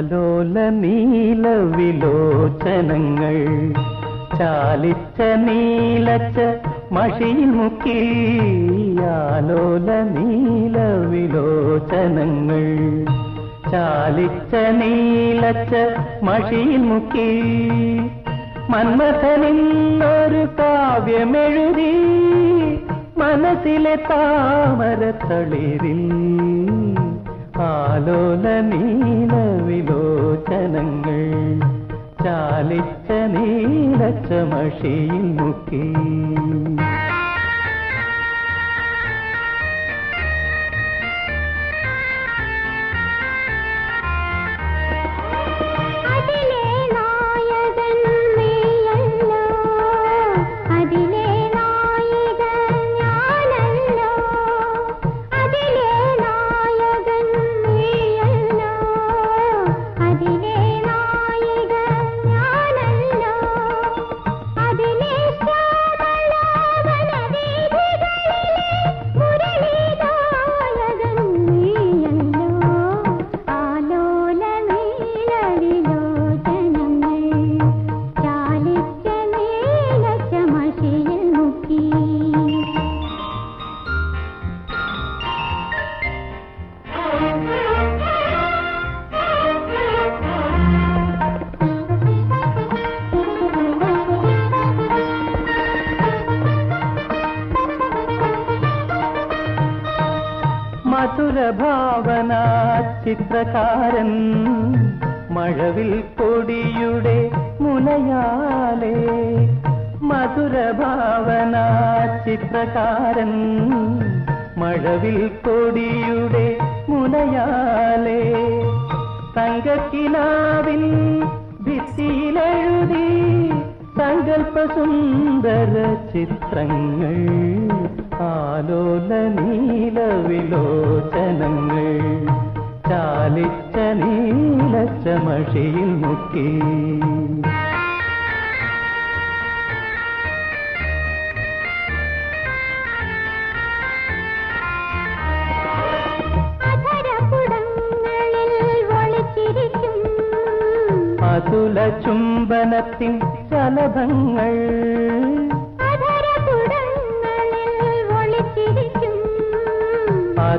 ആലോല നീല വിലോചനങ്ങൾ ചാലിച്ച നീലച്ച മഷിയിൽ മുക്കി. ആലോല നീല വിലോചനങ്ങൾ ചാലിച്ച നീലച്ച മഷിയിൽ മുക്കി. മന്മഥനിൽ മന്മഥനിന്നൊരു കാവ്യമെഴുതി മനസ്സിലെ താമരത്തളിരിൽ. ആലോല നീല വിലോചനങ്ങൾ ചാലിച്ച നീലച്ച മഷിയിൽ മുക്കി. മധുരഭാവന ചിത്രകാരൻ മഴവിൽ കൊടിയുടെ മുനയാലേ മധുരഭാവന ചിത്രകാരൻ മഴവിൽ കൊടിയുടെ മുനയാലേ തങ്കക്കിനാവിൻ ഭിത്തിയിലെഴുതി സങ്കല്പസുന്ദര ചിത്രങ്ങൾ ആലോല നീല വിലോചനങ്ങൾ ചാലിച്ച നീലച്ചമഷിയിൽ മുക്കി അതുല ചുംബനത്തിൻ ശലഭങ്ങൾ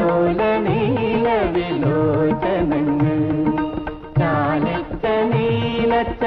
ആലോല നീല വിലോചനങ്ങൾ ചാലിച്ച നീലച്ച